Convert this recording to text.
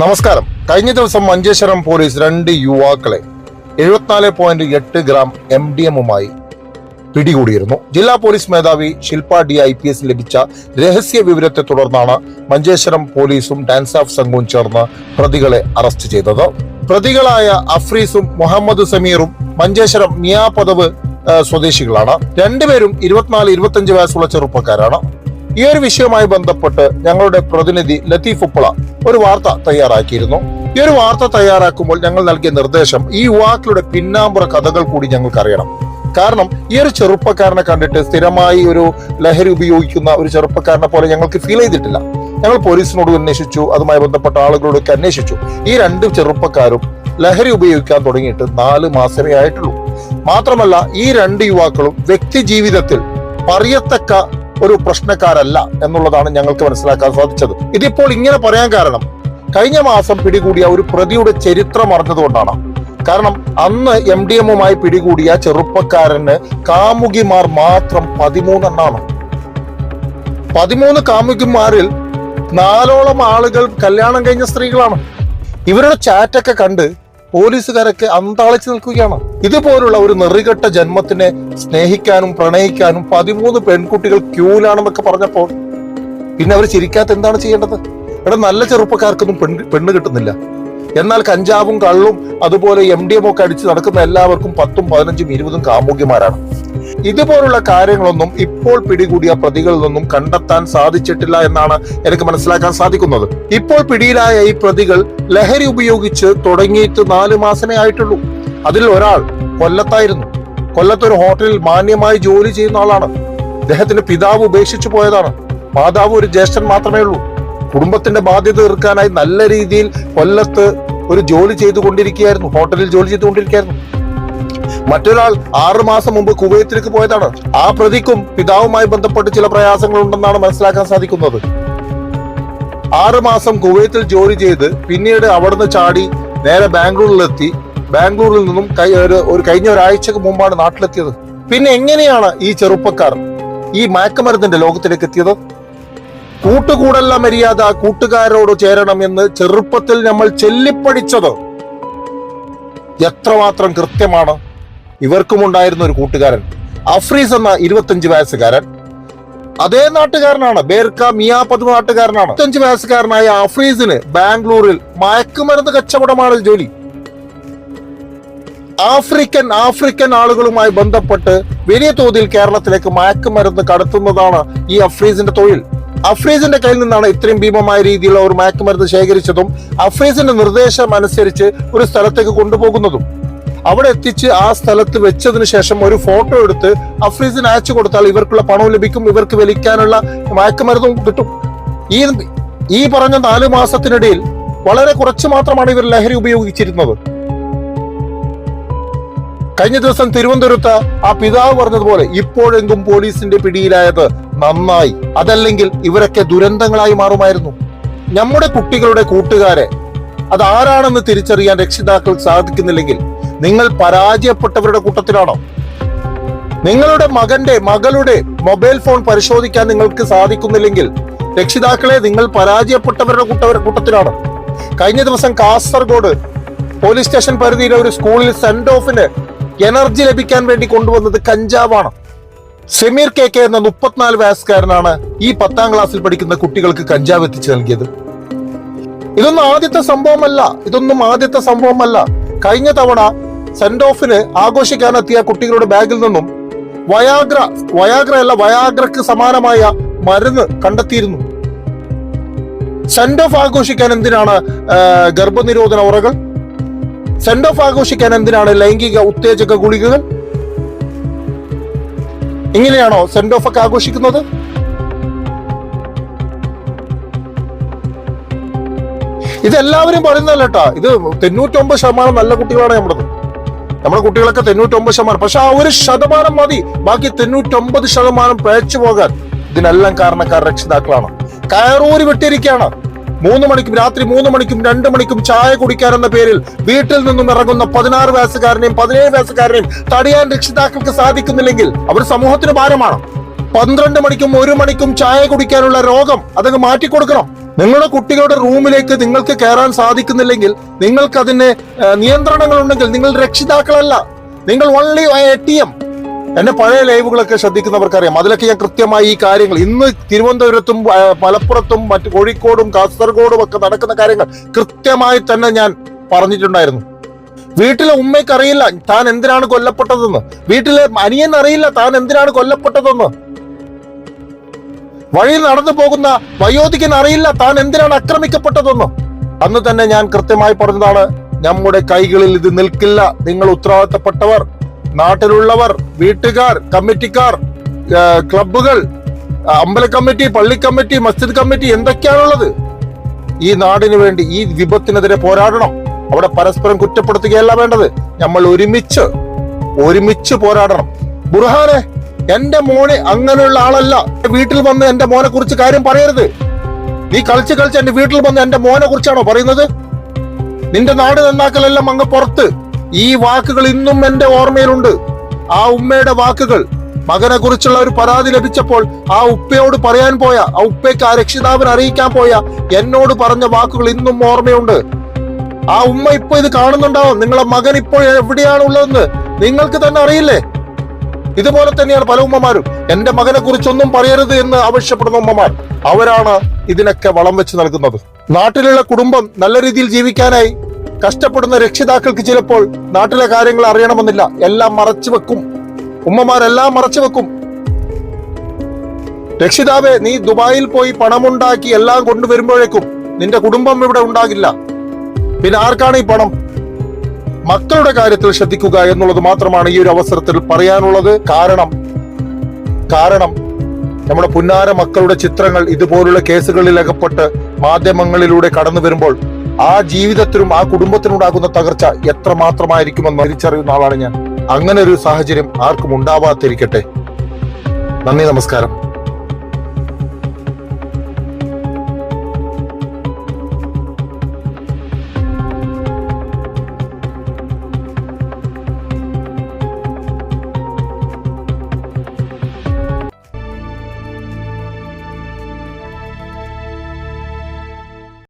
നമസ്കാരം. കഴിഞ്ഞ ദിവസം മഞ്ചേശ്വരം പോലീസ് രണ്ട് യുവാക്കളെ എഴുപത്തിനാല് പോയിന്റ് എട്ട് ഗ്രാം എം ഡി എമ്മുമായി പിടികൂടിയിരുന്നു. ജില്ലാ പോലീസ് മേധാവി Shilpa D I P S ലഭിച്ച രഹസ്യ വിവരത്തെ തുടർന്നാണ് മഞ്ചേശ്വരം പോലീസും ഡാൻസ് ഓഫ് സംഘവും ചേർന്ന് പ്രതികളെ അറസ്റ്റ് ചെയ്തത്. പ്രതികളായ അഫ്രീസും മുഹമ്മദ് സമീറും മഞ്ചേശ്വരം മിയാ പദവ് സ്വദേശികളാണ്. രണ്ടുപേരും ഇരുപത്തിനാല് ഇരുപത്തിയഞ്ച് വയസ്സുള്ള ചെറുപ്പക്കാരാണ്. ഈ ഒരു വിഷയവുമായി ബന്ധപ്പെട്ട് ഞങ്ങളുടെ പ്രതിനിധി ലത്തീഫ് ഉപ്പള ഒരു വാർത്ത തയ്യാറാക്കിയിരുന്നു. ഈ ഒരു വാർത്ത തയ്യാറാക്കുമ്പോൾ ഞങ്ങൾ നൽകിയ നിർദ്ദേശം ഈ യുവാക്കളുടെ പിന്നാമ്പുറ കഥകൾ കൂടി ഞങ്ങൾക്ക് അറിയണം കാരണം ഈ ഒരു ചെറുപ്പക്കാരനെ കണ്ടിട്ട് സ്ഥിരമായി ഒരു ലഹരി ഉപയോഗിക്കുന്ന ഒരു ചെറുപ്പക്കാരനെ പോലെ ഞങ്ങൾക്ക് ഫീൽ ചെയ്തിട്ടില്ല. ഞങ്ങൾ പോലീസിനോട് അന്വേഷിച്ചു അതുമായി ബന്ധപ്പെട്ട ആളുകളോടൊക്കെ അന്വേഷിച്ചു. ഈ രണ്ട് ചെറുപ്പക്കാരും ലഹരി ഉപയോഗിക്കാൻ തുടങ്ങിയിട്ട് നാല് മാസമേ ആയിട്ടുള്ളൂ. മാത്രമല്ല ഈ രണ്ട് യുവാക്കളും വ്യക്തി ജീവിതത്തിൽ പറയത്തക്ക ഒരു പ്രശ്നക്കാരല്ല എന്നുള്ളതാണ് ഞങ്ങൾക്ക് മനസ്സിലാക്കാൻ സാധിച്ചത്. ഇതിപ്പോൾ ഇങ്ങനെ പറയാൻ കാരണം കഴിഞ്ഞ മാസം പിടികൂടിയ ഒരു പ്രതിയുടെ ചരിത്രം അറിഞ്ഞതുകൊണ്ടാണ്. കാരണം അന്ന് എം ഡി എമ്മുമായി പിടികൂടിയ ചെറുപ്പക്കാരന് കാമുകിമാർ മാത്രം പതിമൂന്നെണ്ണാണ്. പതിമൂന്ന് കാമുകിമാരിൽ നാലോളം ആളുകൾ കല്യാണം കഴിഞ്ഞ സ്ത്രീകളാണ്. ഇവരുടെ ചാറ്റൊക്കെ കണ്ട് പോലീസുകാരൊക്കെ അന്താളിച്ചു നിൽക്കുകയാണ്. ഇതുപോലുള്ള ഒരു നെറികെട്ട ജന്മത്തിനെ സ്നേഹിക്കാനും പ്രണയിക്കാനും പതിമൂന്ന് പെൺകുട്ടികൾ ക്യൂലാണെന്നൊക്കെ പറഞ്ഞപ്പോൾ പിന്നെ അവർ ചിരിക്കാത്ത എന്താണ് ചെയ്യേണ്ടത്? ഇവിടെ നല്ല ചെറുപ്പക്കാർക്കൊന്നും പെണ്ണ് പെണ്ണ് കിട്ടുന്നില്ല. എന്നാൽ കഞ്ചാവും കള്ളും അതുപോലെ എം ഡി എം ഒക്കെ അടിച്ച് നടക്കുന്ന എല്ലാവർക്കും പത്തും പതിനഞ്ചും ഇരുപതും കാമുകിമാരാണ്. ഇതുപോലുള്ള കാര്യങ്ങളൊന്നും ഇപ്പോൾ പിടികൂടിയ പ്രതികളിൽ നിന്നും കണ്ടെത്താൻ സാധിച്ചിട്ടില്ല എന്നാണ് എനിക്ക് മനസ്സിലാക്കാൻ സാധിക്കുന്നത്. ഇപ്പോൾ പിടിയിലായ ഈ പ്രതികൾ ലഹരി ഉപയോഗിച്ച് തുടങ്ങിയിട്ട് നാല് മാസമേ ആയിട്ടുള്ളൂ. അതിൽ ഒരാൾ കൊല്ലത്തായിരുന്നു. കൊല്ലത്തൊരു ഹോട്ടലിൽ മാന്യമായി ജോലി ചെയ്യുന്ന ആളാണ്. അദ്ദേഹത്തിന്റെ പിതാവ് ഉപേക്ഷിച്ചു പോയതാണ്. മാതാവ് ഒരു ജ്യേഷ്ഠൻ മാത്രമേ ഉള്ളൂ. കുടുംബത്തിന്റെ ബാധ്യത തീർക്കാനായി നല്ല രീതിയിൽ കൊല്ലത്ത് ഒരു ജോലി ചെയ്തുകൊണ്ടിരിക്കുകയായിരുന്നു. ഹോട്ടലിൽ ജോലി ചെയ്തുകൊണ്ടിരിക്കുകയായിരുന്നു. മറ്റൊരാൾ ആറുമാസം മുമ്പ് കുവൈത്തിലേക്ക് പോയതാണ്. ആ പ്രതിക്കും പിതാവുമായി ബന്ധപ്പെട്ട് ചില പ്രയാസങ്ങൾ ഉണ്ടെന്നാണ് മനസ്സിലാക്കാൻ സാധിക്കുന്നത്. ആറുമാസം കുവൈത്തിൽ ജോലി ചെയ്ത് പിന്നീട് അവിടുന്ന് ചാടി നേരെ ബാംഗ്ലൂരിലെത്തി. ബാംഗ്ലൂരിൽ നിന്നും ഒരു കഴിഞ്ഞ ഒരാഴ്ചക്ക് മുമ്പാണ് നാട്ടിലെത്തിയത്. പിന്നെ എങ്ങനെയാണ് ഈ ചെറുപ്പക്കാർ ഈ മയക്കുമരുന്നിന്റെ ലോകത്തിലേക്ക് എത്തിയത്? കൂട്ടുകൂടല്ല മര്യാദ കൂട്ടുകാരോട് ചേരണം എന്ന് ചെറുപ്പത്തിൽ നമ്മൾ ചെല്ലിപ്പടിച്ചത് എത്രമാത്രം കൃത്യമാണ്? ഇവർക്കും ഉണ്ടായിരുന്ന ഒരു കൂട്ടുകാരൻ. അഫ്രീസ് എന്ന ഇരുപത്തഞ്ച് വയസ്സുകാരൻ. അതേ നാട്ടുകാരനാണ് ബേർക്ക മിയാപത് നാട്ടുകാരനാണ്. ഇരുപത്തഞ്ച് വയസ്സുകാരനായ അഫ്രീസിന് ബാംഗ്ലൂരിൽ മയക്കുമരുന്ന് കച്ചവടമാണ് ജോലി. ആഫ്രിക്കൻ ആഫ്രിക്കൻ ആളുകളുമായി ബന്ധപ്പെട്ട് വലിയ തോതിൽ കേരളത്തിലേക്ക് മയക്കുമരുന്ന് കടത്തുന്നതാണ് ഈ അഫ്രീസിന്റെ തൊഴിൽ. അഫ്രീസിന്റെ കയ്യിൽ നിന്നാണ് ഇത്രയും ഭീമമായ രീതിയിലുള്ള ഒരു മയക്കുമരുന്ന് ശേഖരിച്ചതും അഫ്രീസിന്റെ നിർദ്ദേശം അനുസരിച്ച് ഒരു സ്ഥലത്തേക്ക് കൊണ്ടുപോകുന്നതും. അവിടെ എത്തിച്ച് ആ സ്ഥലത്ത് വെച്ചതിന് ശേഷം ഒരു ഫോട്ടോ എടുത്ത് അഫ്രീസിന് അയച്ചു കൊടുത്താൽ ഇവർക്കുള്ള പണവും ലഭിക്കും ഇവർക്ക് വലിക്കാനുള്ള മയക്കുമരുന്നും കിട്ടും. ഈ ഈ പറഞ്ഞ നാലു മാസത്തിനിടയിൽ വളരെ കുറച്ച് മാത്രമാണ് ഇവർ ലഹരി ഉപയോഗിച്ചിരുന്നത്. കഴിഞ്ഞ ദിവസം തിരുവനന്തപുരത്ത് ആ പിതാവ് പറഞ്ഞതുപോലെ ഇപ്പോഴെങ്കും പോലീസിന്റെ പിടിയിലായത് നന്നായി. അതല്ലെങ്കിൽ ഇവരൊക്കെ ദുരന്തങ്ങളായി മാറുമായിരുന്നു. നമ്മുടെ കുട്ടികളുടെ കൂട്ടുകാരെ അതാരാണെന്ന് തിരിച്ചറിയാൻ രക്ഷിതാക്കൾ സാധിക്കുന്നില്ലെങ്കിൽ നിങ്ങൾ പരാജയപ്പെട്ടവരുടെ കൂട്ടത്തിലാണോ? നിങ്ങളുടെ മകന്റെ മകളുടെ മൊബൈൽ ഫോൺ പരിശോധിക്കാൻ നിങ്ങൾക്ക് സാധിക്കുന്നില്ലെങ്കിൽ രക്ഷിതാക്കളെ നിങ്ങൾ പരാജയപ്പെട്ടവരുടെ കൂട്ട കൂട്ടത്തിലാണ്. കഴിഞ്ഞ ദിവസം കാസർഗോഡ് പോലീസ് സ്റ്റേഷൻ പരിധിയിലെ ഒരു സ്കൂളിൽ സെന്റ് ഓഫിന് എനർജി ലഭിക്കാൻ വേണ്ടി കൊണ്ടുവന്നത് കഞ്ചാവാണ്. സമീർ കെ കെ എന്ന മുപ്പത്തിനാല് വയസ്സുകാരനാണ് ഈ പത്താം ക്ലാസ്സിൽ പഠിക്കുന്ന കുട്ടികൾക്ക് കഞ്ചാവ് എത്തിച്ചു നൽകിയത്. ഇതൊന്നും ആദ്യത്തെ സംഭവമല്ല. ഇതൊന്നും ആദ്യത്തെ സംഭവമല്ല. കഴിഞ്ഞ തവണ സെന്റ് ഓഫിന് ആഘോഷിക്കാനെത്തിയ കുട്ടികളുടെ ബാഗിൽ നിന്നും വയാഗ്ര വയാഗ്ര അല്ല വയാഗ്രക്ക് സമാനമായ മരുന്ന് കണ്ടെത്തിയിരുന്നു. സെന്റ് ഓഫ് ആഘോഷിക്കാൻ എന്തിനാണ് ഗർഭനിരോധന ഉറകൾ? സെന്റ് ഓഫ് ആഘോഷിക്കാൻ എന്തിനാണ് ലൈംഗിക ഉത്തേജക ഗുളികകൾ? ഇങ്ങനെയാണോ സെന്റ് ഓഫ് ഒക്കെ ആഘോഷിക്കുന്നത്? ഇതെല്ലാവരും പറയുന്നതല്ല കേട്ടാ. ഇത് തൊണ്ണൂറ്റൊമ്പത് ശതമാനം നല്ല കുട്ടികളാണ് നമ്മുടെ നമ്മുടെ കുട്ടികളൊക്കെ തൊണ്ണൂറ്റൊമ്പത് ശതമാനം. പക്ഷെ ആ ഒരു ശതമാനം മതി. ബാക്കി തൊണ്ണൂറ്റൊമ്പത് ശതമാനം പേച്ചു പോകാൻ ഇതിനെല്ലാം കാരണക്കാർ രക്ഷിതാക്കളാണ്. കയറൂരി വിട്ടിരിക്കുകയാണ്. മൂന്ന് മണിക്കും രാത്രി മൂന്ന് മണിക്കും രണ്ട് മണിക്കും ചായ കുടിക്കാൻ എന്ന പേരിൽ വീട്ടിൽ നിന്നും ഇറങ്ങുന്ന പതിനാറ് വയസ്സുകാരനെയും പതിനേഴ് വയസ്സുകാരനെയും തടയാൻ രക്ഷിതാക്കൾക്ക് സാധിക്കുന്നില്ലെങ്കിൽ അവർ സമൂഹത്തിന് ഭാരമാണ്. പന്ത്രണ്ട് മണിക്കും ഒരു മണിക്കും ചായ കുടിക്കാനുള്ള രോഗം അതങ്ങ് മാറ്റിക്കൊടുക്കണം. നിങ്ങളുടെ കുട്ടികളുടെ റൂമിലേക്ക് നിങ്ങൾക്ക് കയറാൻ സാധിക്കുന്നില്ലെങ്കിൽ നിങ്ങൾക്ക് അതിന് നിയന്ത്രണങ്ങൾ ഉണ്ടെങ്കിൽ നിങ്ങൾ രക്ഷിതാക്കളല്ല. നിങ്ങൾ ഓൺലി എ ടി എം. എന്റെ പഴയ ലൈവുകളൊക്കെ ശ്രദ്ധിക്കുന്നവർക്കറിയാം. അതിലൊക്കെ ഞാൻ കൃത്യമായി ഈ കാര്യങ്ങൾ ഇന്ന് തിരുവനന്തപുരത്തും മലപ്പുറത്തും മറ്റു കോഴിക്കോടും കാസർഗോഡും ഒക്കെ നടക്കുന്ന കാര്യങ്ങൾ കൃത്യമായി തന്നെ ഞാൻ പറഞ്ഞിട്ടുണ്ടായിരുന്നു. വീട്ടിലെ ഉമ്മയ്ക്ക് അറിയില്ല താൻ എന്തിനാണ് കൊല്ലപ്പെട്ടതെന്ന്. വീട്ടിലെ അനിയൻ അറിയില്ല താൻ എന്തിനാണ് കൊല്ലപ്പെട്ടതെന്ന്. വഴിയിൽ നടന്നു പോകുന്ന വയോധികൻ അറിയില്ല താൻ എന്തിനാണ് ആക്രമിക്കപ്പെട്ടതെന്ന്. അന്ന് തന്നെ ഞാൻ കൃത്യമായി പറഞ്ഞതാണ് നമ്മുടെ കൈകളിൽ ഇത് നിൽക്കില്ല നിങ്ങൾ ഉത്തരവാദിത്തപ്പെട്ടവർ. നാട്ടിലുള്ളവർ വീട്ടുകാർ കമ്മിറ്റിക്കാർ ക്ലബുകൾ അമ്പല കമ്മിറ്റി പള്ളി കമ്മിറ്റി മസ്ജിദ് കമ്മിറ്റി എന്തൊക്കെയാണുള്ളത്? ഈ നാടിന് വേണ്ടി ഈ വിപത്തിനെതിരെ പോരാടണം. അവിടെ പരസ്പരം കുറ്റപ്പെടുത്തുകയല്ല വേണ്ടത്. നമ്മൾ ഒരുമിച്ച് ഒരുമിച്ച് പോരാടണം. ബുർഹാനെ എന്റെ മോനെ അങ്ങനെയുള്ള ആളല്ല. വീട്ടിൽ വന്ന് എന്റെ മോനെ കുറിച്ച് കാര്യം പറയരുത്. നീ കളിച്ച് കളിച്ച് എന്റെ വീട്ടിൽ വന്ന് എന്റെ മോനെ കുറിച്ചാണോ പറയുന്നത്? നിന്റെ നാട് നന്നാക്കലെല്ലാം അങ്ങ് പുറത്ത്. ഈ വാക്കുകൾ ഇന്നും എന്റെ ഓർമ്മയിലുണ്ട്. ആ ഉമ്മയുടെ വാക്കുകൾ. മകനെ കുറിച്ചുള്ള ഒരു പരാതി ലഭിച്ചപ്പോൾ ആ ഉപ്പയോട് പറയാൻ പോയ ആ ഉപ്പയ്ക്ക് ആ രക്ഷിതാവിനെ അറിയിക്കാൻ പോയ എന്നോട് പറഞ്ഞ വാക്കുകൾ ഇന്നും ഓർമ്മയുണ്ട്. ആ ഉമ്മ ഇപ്പൊ ഇത് കാണുന്നുണ്ടാവും. നിങ്ങളെ മകൻ ഇപ്പോൾ എവിടെയാണ് ഉള്ളതെന്ന് നിങ്ങൾക്ക് തന്നെ അറിയില്ലേ? ഇതുപോലെ തന്നെയാണ് പല ഉമ്മമാരും. എന്റെ മകനെ കുറിച്ചൊന്നും പറയരുത് എന്ന് ആവശ്യപ്പെടുന്ന ഉമ്മമാർ. അവരാണ് ഇതിനൊക്കെ വളം വെച്ച് നൽകുന്നത്. നാട്ടിലുള്ള കുടുംബം നല്ല രീതിയിൽ ജീവിക്കാനായി കഷ്ടപ്പെടുന്ന രക്ഷിതാക്കൾക്ക് ചിലപ്പോൾ നാട്ടിലെ കാര്യങ്ങൾ അറിയണമെന്നില്ല. എല്ലാം മറച്ചു വെക്കും. ഉമ്മമാരെല്ലാം മറച്ചു വെക്കും. രക്ഷിതാവെ നീ ദുബായിൽ പോയി പണമുണ്ടാക്കി എല്ലാം കൊണ്ടുവരുമ്പോഴേക്കും നിന്റെ കുടുംബം ഇവിടെ ഉണ്ടാകില്ല. പിന്നെ ആർക്കാണ് ഈ പണം? മക്കളുടെ കാര്യത്തിൽ ശ്രദ്ധിക്കുക എന്നുള്ളത് മാത്രമാണ് ഈ ഒരു അവസരത്തിൽ പറയാനുള്ളത്. കാരണം കാരണം നമ്മുടെ പുന്നാര മക്കളുടെ ചിത്രങ്ങൾ ഇതുപോലുള്ള കേസുകളിൽ അകപ്പെട്ട് മാധ്യമങ്ങളിലൂടെ കടന്നു വരുമ്പോൾ ആ ജീവിതത്തിനും ആ കുടുംബത്തിനുണ്ടാകുന്ന തകർച്ച എത്ര മാത്രമായിരിക്കുമെന്ന് തിരിച്ചറിയുന്ന ആളാണ് ഞാൻ. അങ്ങനെ ഒരു സാഹചര്യം ആർക്കും ഉണ്ടാവാതിരിക്കട്ടെ. നന്ദി നമസ്കാരം.